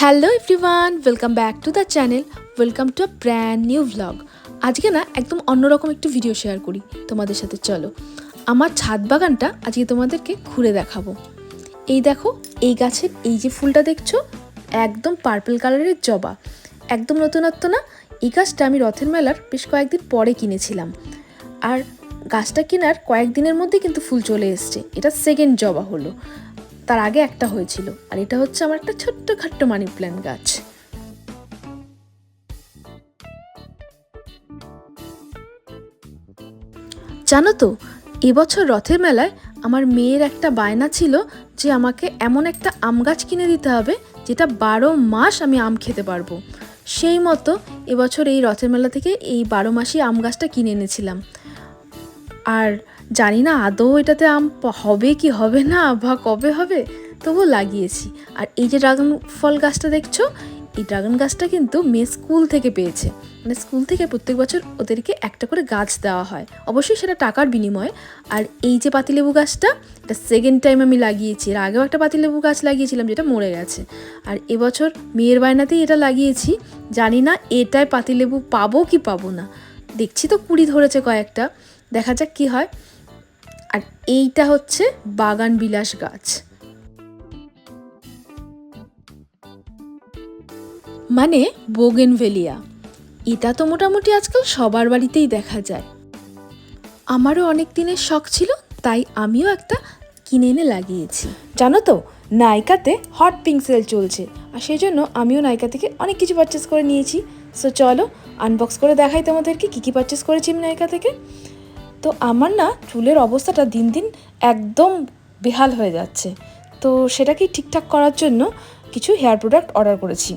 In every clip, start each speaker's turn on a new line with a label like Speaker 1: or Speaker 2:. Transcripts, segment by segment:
Speaker 1: Hello everyone welcome back to the channel welcome to a brand new vlog আজকে না একদম অন্যরকম একটু ভিডিও শেয়ার করি তোমাদের সাথে, চলো। আমার ছাদ বাগানটা আজকে তোমাদেরকে ঘুরে দেখাবো। এই দেখো, এই গাছের এই যে ফুলটা দেখছ, একদম পার্পল কালারের জবা। একদম নতুনত্ব না, এই গাছটা আমি রথের মেলার বেশ কয়েকদিন পরে কিনেছিলাম। আর গাছটা কেনার কয়েকদিনের মধ্যে কিন্তু ফুল চলে এসছে। এটা সেকেন্ড জবা হলো। তার আগে একটা হয়েছিল, আর এটা হচ্ছে আমার একটা ছোট্ট খাট্ট মানি প্ল্যান্ট গাছ। জানো তো, এবছর রথের মেলায় আমার মেয়ের একটা বায়না ছিল যে আমাকে এমন একটা আম গাছ কিনে দিতে হবে যেটা বারো মাস আমি আম খেতে পারব। সেই মতো এবছর এই রথের মেলা থেকে এই বারো মাসই আম গাছটা কিনে এনেছিলাম। আর জানি না আদৌ এটাতে আম হবে কি হবে না বা কবে হবে তবু লাগিয়েছি। আর এই যে ড্রাগন ফল গাছটা দেখছ, এই ড্রাগন গাছটা কিন্তু মেয়ে স্কুল থেকে পেয়েছে। মানে স্কুল থেকে প্রত্যেক বছর ওদেরকে একটা করে গাছ দেওয়া হয়। অবশ্যই সেটা টাকার বিনিময়ে। আর এই যে পাতিলেবু গাছটা, এটা সেকেন্ড টাইম আমি লাগিয়েছি। এর আগেও একটা পাতিলেবু গাছ লাগিয়েছিলাম, যেটা মরে গেছে। আর এবছর মেয়ের বায়নাতেই এটা লাগিয়েছি। জানি না এটায় পাতিলেবু পাবো কি পাবো না। দেখছি তো কুড়ি ধরেছে কয়েকটা। দেখা যাক কি হয়। আর এইটা হচ্ছে বাগান বিলাস গাছ। মানে বোগেনভেলিয়া। এটা তো মোটামুটি আজকাল সবার বাড়িতেই দেখা যায়। আমারও অনেক দিনের শখ ছিল, তাই আমিও একটা কিনে এনে লাগিয়েছি। জানো তো নাইকাতে হট পিঙ্ক সেল চলছে, আর সেই জন্য আমিও নাইকা থেকে অনেক কিছু পারচেস করে নিয়েছি। সো চলো আনবক্স করে দেখাই তোমাদেরকে কী কী পারচেস করেছি আমি নাইকা থেকে। তো আমার না চুলের অবস্থাটা দিন দিন একদম বেহাল হয়ে যাচ্ছে। তো সেটাকে ঠিকঠাক করার জন্য কিছু হেয়ার প্রোডাক্ট অর্ডার করেছি।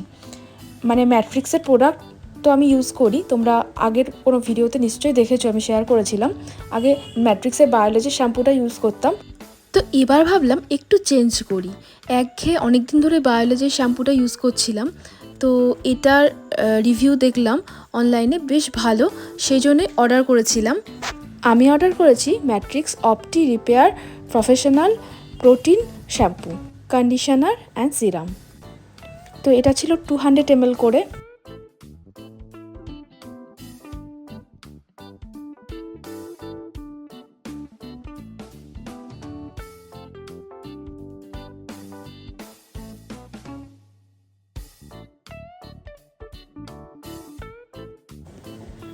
Speaker 1: মানে ম্যাটফ্রিক্সের প্রোডাক্ট তো আমি ইউজ করি। তোমরা আগের কোনো ভিডিওতে নিশ্চয়ই দেখেছ, আমি শেয়ার করেছিলাম। আগে ম্যাট্রিক্সের বায়োলজি শ্যাম্পুটা ইউজ করতাম। তো এবার ভাবলাম একটু চেঞ্জ করি। একঘেয়ে অনেক দিন ধরে বায়োলজির শ্যাম্পুটা ইউজ করছিলাম। তো এটার রিভিউ দেখলাম অনলাইনে বেশ ভালো। সেই জন্যে অর্ডার করেছিলাম। আমি অর্ডার করেছি Matrix Opti repair professional protein shampoo, conditioner and serum তো এটা ছিল টু হান্ড্রেড এমএল করে।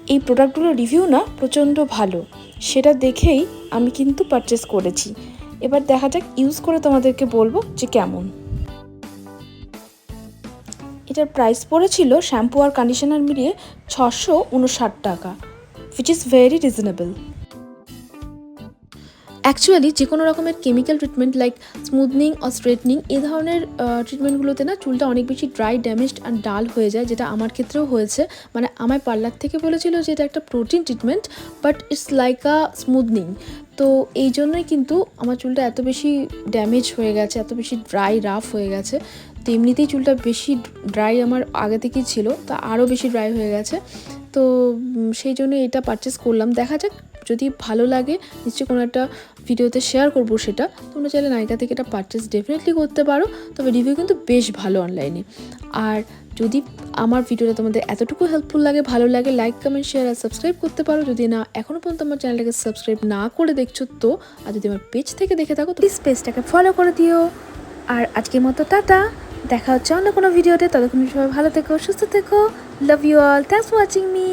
Speaker 1: এই প্রোডাক্টগুলো রিভিউ না প্রচণ্ড ভালো। সেটা দেখেই আমি কিন্তু পারচেস করেছি। এবার দেখা যাক ইউজ করে তোমাদেরকে বলব যে কেমন। এটার প্রাইস পড়েছিল শ্যাম্পু আর কন্ডিশনার মিলিয়ে ছশো উনষাট টাকা which is very reasonable actually যে কোনো রকমের chemical treatment like smoothening or straightening এই ধরনের ট্রিটমেন্টগুলোতে না চুলটা অনেক বেশি ড্রাই ড্যামেজড অ্যান্ড ডাল হয়ে যায়, যেটা আমার ক্ষেত্রেও হয়েছে। মানে আমায় পার্লার থেকে বলেছিল যে এটা একটা protein treatment but it's like a smoothening তো এই জন্যই কিন্তু আমার চুলটা এত বেশি ড্যামেজ হয়ে গেছে, এত বেশি ড্রাই রাফ হয়ে গেছে। তো এমনিতেই চুলটা বেশি ড্রাই আমার আগে থেকেই ছিল, তা আরও বেশি ড্রাই হয়ে গেছে। তো সেই জন্য এটা পারচেস করলাম। দেখা যাক যদি ভালো লাগে, নিশ্চয়ই কোনো একটা ভিডিওতে শেয়ার করব সেটা। তোমরা চাইলে নায়িকা থেকে এটা পারচেস ডেফিনেটলি করতে পারো, তবে রিভিউ কিন্তু বেশ ভালো অনলাইনে আর যদি আমার ভিডিওটা তোমাদের এতটুকু হেল্পফুল লাগে, ভালো লাগে লাইক কমেন্ট শেয়ার আর সাবস্ক্রাইব করতে পারো। যদি না এখনও পর্যন্ত আমার চ্যানেলটাকে সাবস্ক্রাইব না করে দেখছ তো, আর যদি আমার পেজ থেকে দেখে থাকো প্লিজ পেজটাকে ফলো করে দিও। আর আজকের মতো টাটা, দেখা হচ্ছে অন্য কোনো ভিডিওতে ততক্ষণ সবাই ভালো থেকো, সুস্থ থেকো love you all thanks watching me